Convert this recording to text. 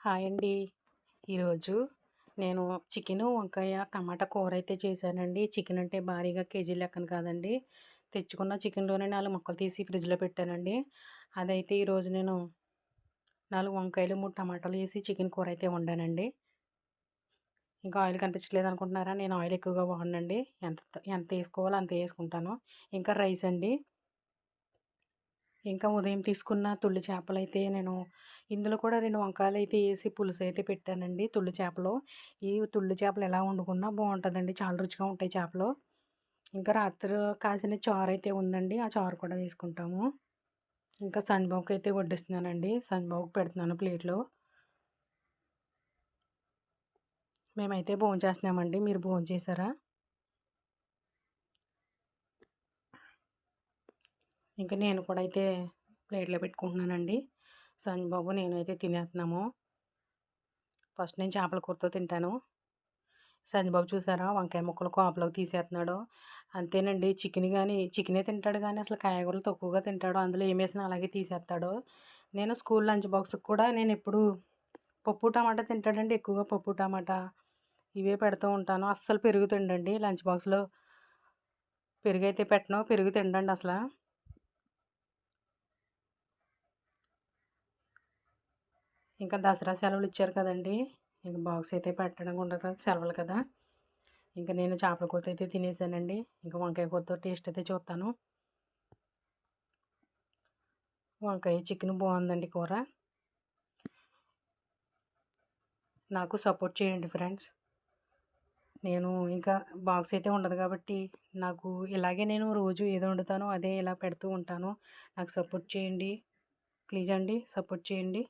Hi అండి. ఈరోజు నేను చికెను వంకాయ టమాటా కూర అయితే చేశానండి. చికెన్ అంటే భారీగా కేజీ లెక్కన కాదండి. తెచ్చుకున్న చికెన్లోనే నాలుగు ముక్కలు తీసి ఫ్రిడ్జ్లో పెట్టానండి. అదైతే ఈరోజు నేను నాలుగు వంకాయలు మూడు టమాటాలు వేసి చికెన్ కూర అయితే వండానండి. ఇంకా ఆయిల్ కనిపించలేదు అనుకుంటున్నారా? నేను ఆయిల్ ఎక్కువగా వాడనండి. ఎంత ఎంత వేసుకోవాలో అంత వేసుకుంటాను. ఇంకా రైస్ అండి. ఇంకా ఉదయం తీసుకున్న తుల్లి చేపలు అయితే నేను ఇందులో కూడా రెండు వంకాయలు అయితే వేసి పులుసు అయితే పెట్టానండి తుల్లి చేపలు. ఈ తుల్లి చేపలు ఎలా వండుకున్నా బాగుంటుందండి చాలా రుచిగా ఉంటాయి చేపలు. ఇంకా రాత్రి కాసిన చారు అయితే ఉందండి. ఆ చారు కూడా వేసుకుంటాము. ఇంకా సన్బాబుకి అయితే వడ్డిస్తున్నానండి. సన్బాబుకి పెడుతున్నాను ప్లేట్లో. మేమైతే భోజనం చేస్తున్నామండి మీరు భోజనం చేశారా ఇంకా నేను కూడా అయితే ప్లేట్లో పెట్టుకుంటున్నానండి. సంజబాబు నేనైతే తినేస్తున్నాము. ఫస్ట్ నేను చేపల కూరతో తింటాను. సంజబాబు చూసారా? వంకాయ ముక్కలు కోపలోకి తీసేస్తున్నాడు. అంతేనండి చికెన్ కానీ చికెనే తింటాడు కానీ అసలు కాయగూరలు తక్కువగా తింటాడు. అందులో ఏమేసినా అలాగే తీసేస్తాడు. నేను స్కూల్ లంచ్ బాక్స్కి కూడా నేను ఎప్పుడు పప్పు టమాటా తింటాడండి. ఎక్కువగా పప్పు టమాటా ఇవే పెడుతూ ఉంటాను. అస్సలు పెరుగు తిండండి. లంచ్ బాక్స్లో పెరుగు అయితే పెట్టను. పెరుగు తిండండి అసలు. ఇంకా దసరా సెలవులు ఇచ్చారు కదండి. ఇంకా బాక్స్ అయితే పెట్టడం ఉండదు కదా సెలవులు కదా. ఇంకా నేను చేపల కూర అయితే తినేసానండి. ఇంకా వంకాయ కూరతో టేస్ట్ అయితే చూస్తాను వంకాయ చికెన్ బాగుందండి కూర. నాకు సపోర్ట్ చేయండి ఫ్రెండ్స్. నేను ఇంకా బాక్స్ అయితే ఉండదు కాబట్టి నాకు ఇలాగే నేను రోజు ఏదో వండుతాను అదే ఇలా పెడుతూ ఉంటాను. నాకు సపోర్ట్ చేయండి. ప్లీజ్ అండి సపోర్ట్ చేయండి.